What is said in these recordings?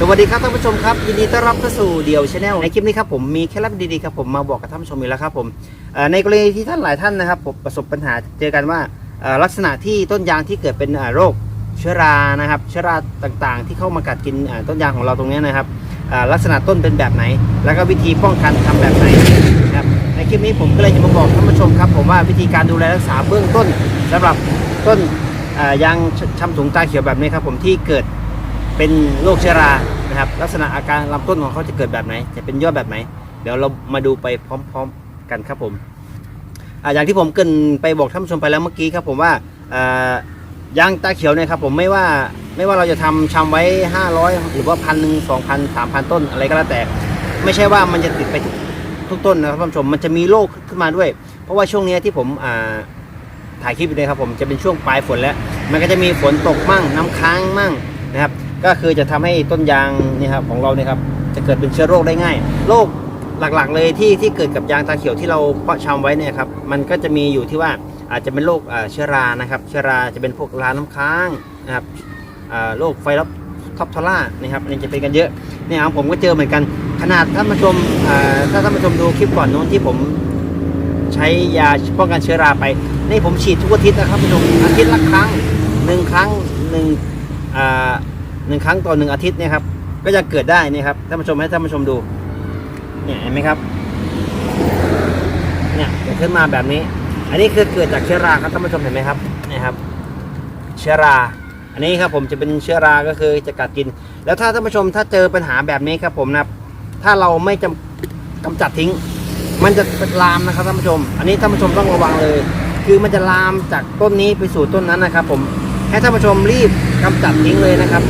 สวัสดีครับท่านผู้ชมครับยินดีต้อนรับเข้าสู่เดียวชาแนลในคลิปนี้ครับผมมีเคล็ดลับดีๆครับผมมาบอกกับท่านผู้ชมอีกแล้วครับผมในกรณีที่ท่านหลายท่านนะครับผมประสบปัญหาเจอกันว่าลักษณะที่ต้นยางที่เกิดเป็นโรคเชื้อรานะครับเชื้อราต่างๆ ที่เข้ามากัดกินต้นยางของเราตรงนี้นะครับลักษณะต้นเป็นแบบไหน แล้วก็วิธีป้องกันทำแบบไหนนะครับในคลิปนี้ผมก็เลยจะมาบอกท่านผู้ชมครับผมว่าวิธีการดูแลรักษาเบื้องต้นสำหรับต้นยางช้ำถุงตาเขียวแบบนี้ครับผมที่เกิด เป็นโรคเชื้อรานะครับ ลักษณะอาการลำต้นของเขาจะเกิดแบบไหน จะเป็นยอดแบบไหน เดี๋ยวเรามาดูไปพร้อม ๆกันครับผมออย่างที่ผมเกินไปบอกท่านผู้ชมไปแล้วเมื่อกี้ครับผมว่าอ่ายางตาเขียวเนี่ยครับผมไม่ว่าไม่ว่าเราจะทำชำไว้ 500 หรือว่าพันหนึ่งสองพันสามพันต้นอะไรก็แล้วแต่ ไม่ใช่ว่ามันจะติดไปทุกทุกต้นนะครับท่านผู้ชมมันจะมีโรคขึ้นมาด้วย เพราะว่าช่วงนี้ที่ผมถ่ายคลิปอยู่เนยครับผมจะเป็นช่วงปลายฝนแล้ว มันก็จะมีฝนตกมั่งน้ำค้างมั่งนะครับ ก็คือจะทำให้ต้นยางนี่ครับของเราเนี่ยครับจะเกิดเป็นเชื้อโรคได้ง่าย โรคหลักๆ เลยที่ที่เกิดกับยางตาเขียวที่เราเพาะชำไว้เนี่ยครับมันก็จะมีอยู่ที่ว่าอาจจะเป็นโรคเชื้อรานะครับ เชื้อราจะเป็นพวกราน้ำค้างนะครับโรคไฟรับท็อปทอล่านะครับอันนี้จะเป็นกันเยอะเนี่ยครับผมก็เจอเหมือนกันขนาดท่านผู้ชมอ่าถ้าท่านผู้ชมดูคลิปก่อนโน้นที่ผมใช้ยาป้องกันเชื้อราไป นี่ผมฉีดทุกอาทิตย์นะครับผู้ชมอาทิตย์ละครั้งหนึ่งครั้งหนึ่ง หนึ่งครั้งต่อหนึ่งอาทิตย์เนี่ยครับ ก็จะเกิดได้นี่ครับท่านผู้ชมให้ท่านผู้ชมดูเนี่ยเห็นไหมครับเนี่ยเกิดขึ้นมาแบบนี้ อันนี้คือเกิดจากเชื้อราครับท่านผู้ชมเห็นไหมครับนี่ครับ เชื้อรา อันนี้ครับผมจะเป็นเชื้อราก็คือจะกัดกิน แล้วถ้าท่านผู้ชมถ้าเจอปัญหาแบบนี้ครับผมนะครับ ถ้าเราไม่จำกำจัดทิ้ง มันจะลามนะครับท่านผู้ชม อันนี้ท่านผู้ชมต้องระวังเลย คือมันจะลามจากต้นนี้ไปสู่ต้นนั้นนะครับ ผมให้ท่านผู้ชมรีบกำจัดทิ้งเลยนะครับ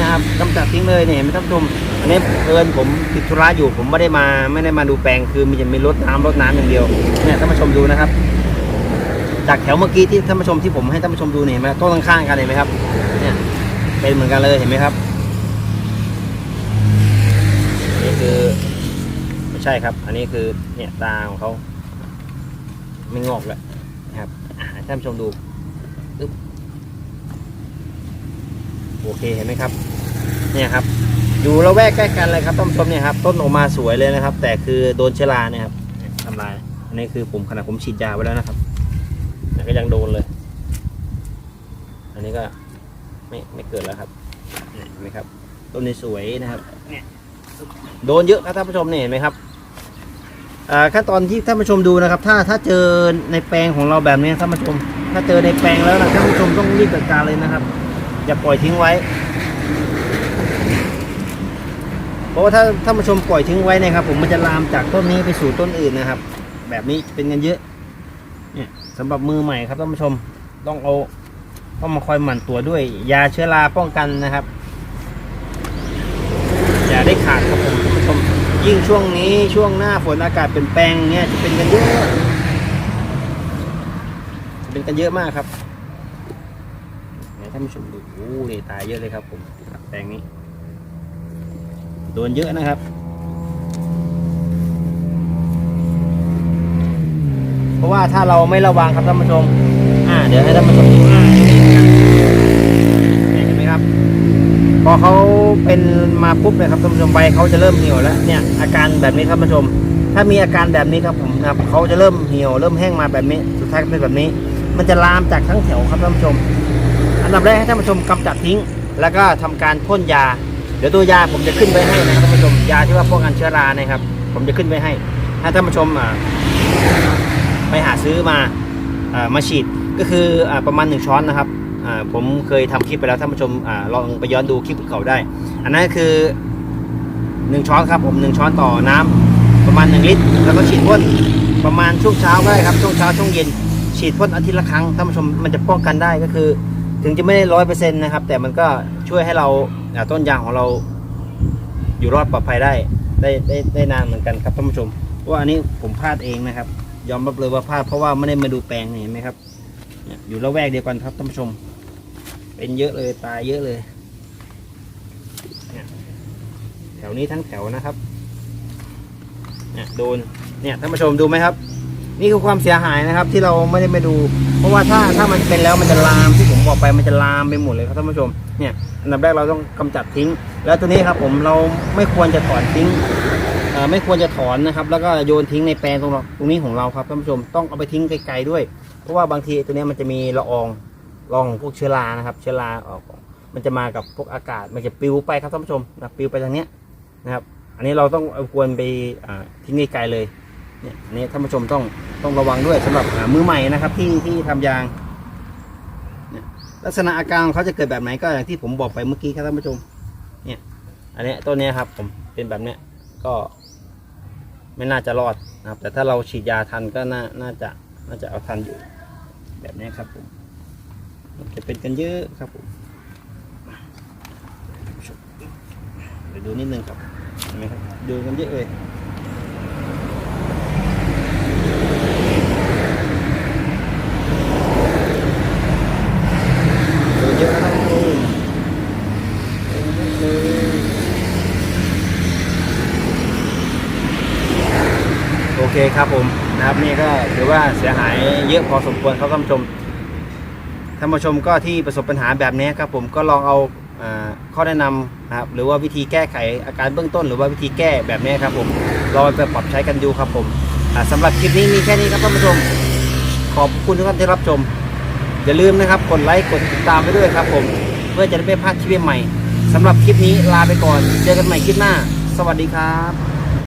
นะครับกำจัดทิ้งเลยเนี่ยเห็นไหมท่านผู้ชมอันนี้เอินผมติดธุระอยู่ผมไม่ได้มาไม่ได้มาดูแปลงคือมันจะมีรถน้ำรถน้ำอย่างเดียวเนี่ยท่านผู้ชมดูนะครับ จากแถวเมื่อกี้ที่ท่านผู้ชมที่ผมให้ท่านผู้ชมดูเนี่ยเห็นไหมต้นข้างๆกันเห็นไหมครับเนี่ยเป็นเหมือนกันเลยเห็นไหมครับนี่คือไม่ใช่ครับ อันนี้คือเนี่ยตาของเขาไม่งอกแล้วนะครับท่านผู้ชมดูอึ๊บ โอเคเห็นไหมครับ เนี่ยครับ อยู่ระแวกใกล้กันเลยครับท่านผู้ชมเนี่ยครับ ต้นออกมาสวยเลยนะครับ แต่คือโดนเชื้อราเนี่ยครับทำลายอันนี้คือผมขนาดผมฉีดยาไว้แล้วนะครับแต่ก็ยังโดนเลย อันนี้ก็ไม่ไม่เกิดแล้วครับเนี่ยเห็นไหมครับ ต้นนี้สวยนะครับเนี่ยโดนเยอะครับท่านผู้ชมเนี่ยเห็นไหมครับอ่าขั้นตอนที่ท่านผู้ชมดูนะครับ ถ้าถ้าเจอในแปลงของเราแบบนี้ท่านผู้ชม ถ้าเจอในแปลงแล้วนะท่านผู้ชมต้องรีบจัดการเลยนะครับ อย่าปล่อยทิ้งไว้ เพราะว่าถ้าท่านผู้ชมปล่อยทิ้งไว้เนะครับ ผมมันจะลามจากต้นนี้ไปสู่ต้นอื่นนะครับ แบบนี้เป็นกันเยอะ เนี่ยสำหรับมือใหม่ครับท่านผู้ชมต้องเอาต้องมาคอยหมั่นตัวด้วย ยาเชื้อราป้องกันนะครับ อย่าได้ขาดครับผมท่านผู้ชมยิ่งช่วงนี้ช่วงหน้าฝนอากาศเปลี่ยนแปลงเนี่ยจะเป็นกันเยอะเป็นกันเยอะมากครับ ท่านผู้ชมดูโอ้นี่ตายเยอะเลยครับผมแปลงนี้ โดนเยอะนะครับเพราะว่าถ้าเราไม่ระวังครับท่านผู้ชม อ่า เดี๋ยวให้ท่านผู้ชมดูอ่าเห็นไหมครับ พอเขาเป็นมาปุ๊บเลยครับท่านผู้ชมใบเขาจะเริ่มเหี่ยวแล้ว เนี่ยอาการแบบนี้ครับท่านผู้ชม ถ้ามีอาการแบบนี้ครับผมครับเขาจะเริ่มเหี่ยวเริ่มแห้งมาแบบนี้ สุดท้ายก็เป็นแบบนี้ มันจะลามจากทั้งแถวครับท่านผู้ชม ดับแรกให้ท่านผู้ชมกำจัดทิ้ง แล้วก็ทำการพ่นยา เดี๋ยวตัวยาผมจะขึ้นไว้ให้นะครับท่านผู้ชมยาที่ว่าป้องกันเชื้อรานะครับ ผมจะขึ้นไว้ให้ถ้าท่านผู้ชมไปหาซื้อมาอามาฉีดก็คืออประมาณหนึ่งช้อนนะครับผมเคยทำคลิปไปแล้วท่านผู้ชมอลองไปย้อนดูคลิปเก่าได้ อันนั้นคือหนึ่งช้อนครับผมหนึ่งช้อนต่อน้ำประมาณหนึ่งลิตร แล้วก็ฉีดพ่นประมาณช่วงเช้าก็ได้ครับช่วงเช้าช่วงเย็นฉีดพ่นอาทิตย์ละครั้งท่านผู้ชมมันจะป้องกันได้ก็คือ ถึงจะไม่ได้ร้อยเปอร์เซ็นต์นะครับ แต่มันก็ช่วยให้เราต้นยางของเราอยู่รอดปลอดภัยได้ได้ได้ได้นานเหมือนกันครับท่านผู้ชมเพราะว่าอันนี้ผมพลาดเองนะครับ ยอมรับเลยว่าพลาดเพราะว่าไม่ได้มาดูแปลงเห็นไหมครับ อยู่ละแวกเดียวกันครับท่านผู้ชม เป็นเยอะเลยตายเยอะเลยเนี่ยแถวนี้ทั้งแถวนะครับเนี่ยโดนเนี่ยท่านผู้ชมดูไหมครับ นี่คือความเสียหายนะครับ ที่เราไม่ได้มาดู เพราะว่าถ้าถ้ามันเป็นแล้วมันจะลามที่ผมบอกไปมันจะลามไปหมดเลยครับท่านผู้ชมเนี่ยอันดับแรกเราต้องกำจัดทิ้ง แล้วตัวนี้ครับผมเราไม่ควรจะถอนทิ้งไม่ควรจะถอนนะครับ แล้วก็โยนทิ้งในแปลงตรงตรงนี้ของเราครับท่านผู้ชมต้องเอาไปทิ้งไกลๆด้วย เพราะว่าบางทีตัวนี้มันจะมีละอองละอองของพวกเชื้อรานะครับ เชื้อราออกมันจะมากับพวกอากาศมันจะปิวไปครับท่านผู้ชมนะปิวไปทางเนี้ยนะครับ อันนี้เราต้องเอาควรไปทิ้งไกลๆเลย เนี่ยนนี้ท่านผู้ชมต้องต้องระวังด้วยสำหรับอ่ามือใหม่นะครับที่ที่ทำยางเนี่ยลักษณะอาการของเขาจะเกิดแบบไหนก็อย่างที่ผมบอกไปเมื่อกี้ครับท่านผู้ชม เนี่ย อันนี้ต้นนี้ครับ ผมเป็นแบบเนี้ยก็ไม่น่าจะรอดนะครับ แต่ถ้าเราฉีดยาทันก็น่าน่าจะน่าจะเอาทันอยู่ แบบนี้ครับผมจะเป็นกันเยอะครับผมเดี๋ยวดูนิดนึงครับเห็นไหมครับดูกันเยอะเลย ดูเยอะนะครับดูเยอะเลยโอเคครับผมนะครับนี่ก็ถือว่าเสียหายเยอะพอสมควรครับท่านผู้ชมท่านผู้ชมก็ที่ประสบปัญหาแบบนี้ครับผมก็ลองเอาข้อแนะนำนะครับหรือว่าวิธีแก้ไขอาการเบื้องต้น หรือว่าวิธีแก้แบบนี้ครับผมลองไปปรับใช้กันดูครับผมอ่าสำหรับคลิปนี้มีแค่นี้ครับท่านผู้ชม ขอบคุณทุกท่านที่รับชม อย่าลืมนะครับกดไลค์กดติดตามไปด้วยครับผมเพื่อจะได้ไม่พลาดคลิปใหม่สำหรับคลิปนี้ลาไปก่อน เจอกันใหม่คลิปหน้า สวัสดีครับ